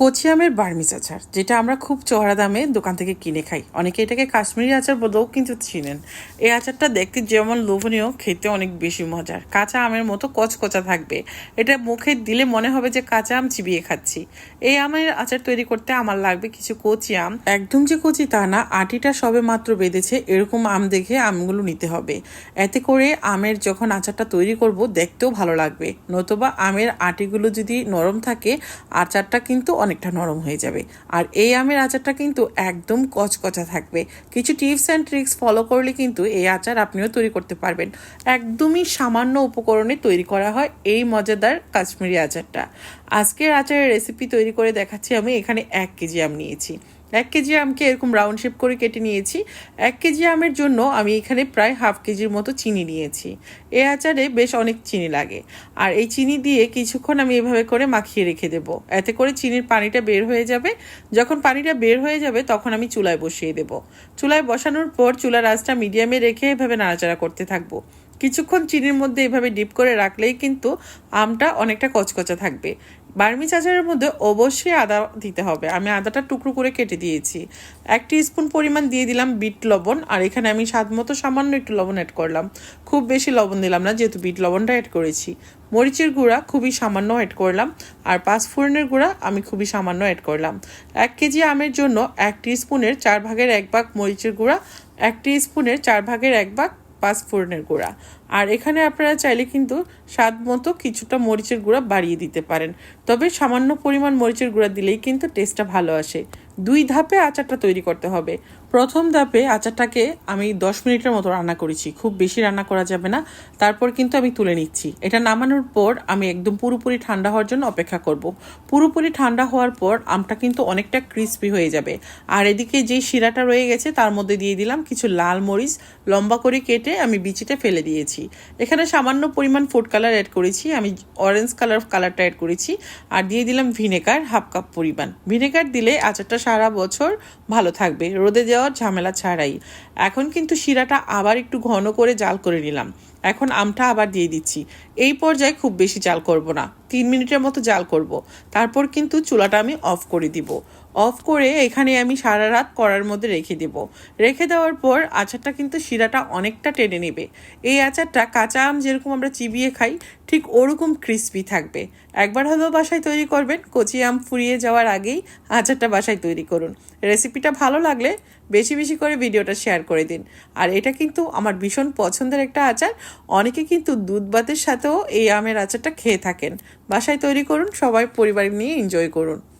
কচি আমের বার্মিজ আচার, যেটা আমরা খুব চড়া দামে দোকান থেকে কিনে খাই। অনেকে এটাকে কাশ্মীরি আচার বলেও কিন্তু চিনেন। এই আচারটা দেখতে যেমন লোভনীয়, খেতে অনেক বেশি মজার। কাঁচা আমের মতো কচকচা থাকবে। এটা মুখে দিলে মনে হবে যে কাঁচা আম চিবিয়ে খাচ্ছি। এই আমের আচার তৈরি করতে আমার লাগবে কিছু কচি আম। একদম যে কচি তা না, আটিটা সবে মাত্র বেঁধেছে, এরকম আম দেখে আমগুলো নিতে হবে। এতে করে আমের যখন আচারটা তৈরি করব, দেখতেও ভালো লাগবে। নতুবা আমের আটিগুলো যদি নরম থাকে, আচারটা কিন্তু অনেকটা নরম হয়ে যাবে। আর এই আমের আচারটা কিন্তু একদম কচকচা থাকবে। কিছু টিপস অ্যান্ড ট্রিক্স ফলো করলে কিন্তু এই আচার আপনিও তৈরি করতে পারবেন। একদমই সামান্য উপকরণে তৈরি করা হয় এই মজাদার কাশ্মীরি আচারটা। আজকের আচারের রেসিপি তৈরি করে দেখাচ্ছি আমি। এখানে এক কেজি আম নিয়েছি। এক কেজি আমকে এরকম রাউন্ড শেপ করে কেটে নিয়েছি। এক কেজি আমের জন্য আমি এখানে প্রায় হাফ কেজির মতো চিনি নিয়েছি। এ আচারে বেশ অনেক চিনি লাগে। আর এই চিনি দিয়ে কিছুক্ষণ আমি এভাবে করে মাখিয়ে রেখে দেব। এতে করে চিনির পানিটা বের হয়ে যাবে। যখন পানিটা বের হয়ে যাবে, তখন আমি চুলায় বসিয়ে দেব। চুলায় বসানোর পর চুলার আঁচটা মিডিয়ামে রেখে এভাবে নাড়াচাড়া করতে থাকব। কিছুক্ষণ চিনির মধ্যে এভাবে ডিপ করে রাখলেই কিন্তু আমটা অনেকটা কচকচা থাকবে। বার্মি চাচারের মধ্যে অবশ্যই আদা দিতে হবে। আমি আদাটা টুকরো করে কেটে দিয়েছি। এক স্পুন পরিমাণ দিয়ে দিলাম বিট লবণ, আর এখানে আমি স্বাদ মতো সামান্য একটু লবণ অ্যাড করলাম। খুব বেশি লবণ দিলাম না, যেহেতু বিট লবণটা অ্যাড করেছি। মরিচের গুঁড়া খুবই সামান্য অ্যাড করলাম, আর পাঁচ ফোড়নের গুঁড়া আমি খুবই সামান্য অ্যাড করলাম। এক কেজি আমের জন্য এক স্পুনের চার ভাগের এক ভাগ মরিচের গুঁড়া, এক স্পুনের চার ভাগের এক ভাগ পাঁচ ফোড়নের গুঁড়া। আর এখানে আপনারা চাইলে কিন্তু স্বাদ মতো কিছুটা মরিচের গুঁড়া বাড়িয়ে দিতে পারেন। তবে সামান্য পরিমাণ মরিচের গুঁড়া দিলেই কিন্তু টেস্টটা ভালো আসে। দুই ধাপে আচারটা তৈরি করতে হবে। প্রথম ধাপে আচারটাকে আমি দশ মিনিটের মতো রান্না করেছি। খুব বেশি রান্না করা যাবে না। তারপর কিন্তু আমি তুলে নিচ্ছি। এটা নামানোর পর আমি একদম পুরোপুরি ঠান্ডা হওয়ার জন্য অপেক্ষা করব। পুরোপুরি ঠান্ডা হওয়ার পর আমটা কিন্তু অনেকটা ক্রিস্পি হয়ে যাবে। আর এদিকে যেই শিরাটা রয়ে গেছে, তার মধ্যে দিয়ে দিলাম কিছু লাল মরিচ। লম্বা করে কেটে আমি বিচিটা ফেলে দিয়েছি। এখানে সামান্য পরিমাণ ফুড কালার অ্যাড করেছি। আমি অরেঞ্জ কালার কালারটা অ্যাড করেছি। আর দিয়ে দিলাম ভিনেগার হাফ কাপ পরিমাণ। ভিনেগার দিলে আচারটা সারা বছর ভালো থাকবে। রোদে দেওয়ার ঝামেলা ছাড়াই। এখন কিন্তু শিরাটা আবার একটু ঘন করে জাল করে নিলাম। এখন আমটা আবার দিয়ে দিচ্ছি। এই পর্যায়ে খুব বেশি জাল করব না। তিন মিনিটের মতো জাল করব। তারপর কিন্তু চুলাটা আমি অফ করে দিব। অফ করে এখানে আমি সারা রাত কড়ার মধ্যে রেখে দেব। রেখে দেওয়ার পর আচারটা কিন্তু শিরাটা অনেকটা টেনে নেবে। এই আচারটা কাঁচা আম যেরকম আমরা চিবিয়ে খাই, ঠিক ওরকম ক্রিস্পি থাকবে। একবার হলেও বাসায় তৈরি করবেন। কচি আম ফুরিয়ে যাওয়ার আগেই আচারটা বাসায় তৈরি করুন। রেসিপিটা ভালো লাগলে বেশি বেশি করে ভিডিওটা শেয়ার করে দিন। আর এটা কিন্তু আমার ভীষণ পছন্দের একটা আচার। অনেকে কিন্তু দুধ ভাতের সাথেও এই আমের আচারটা খেয়ে থাকেন। বাসায় তৈরি করুন, সবাই পরিবার নিয়ে এনজয় করুন।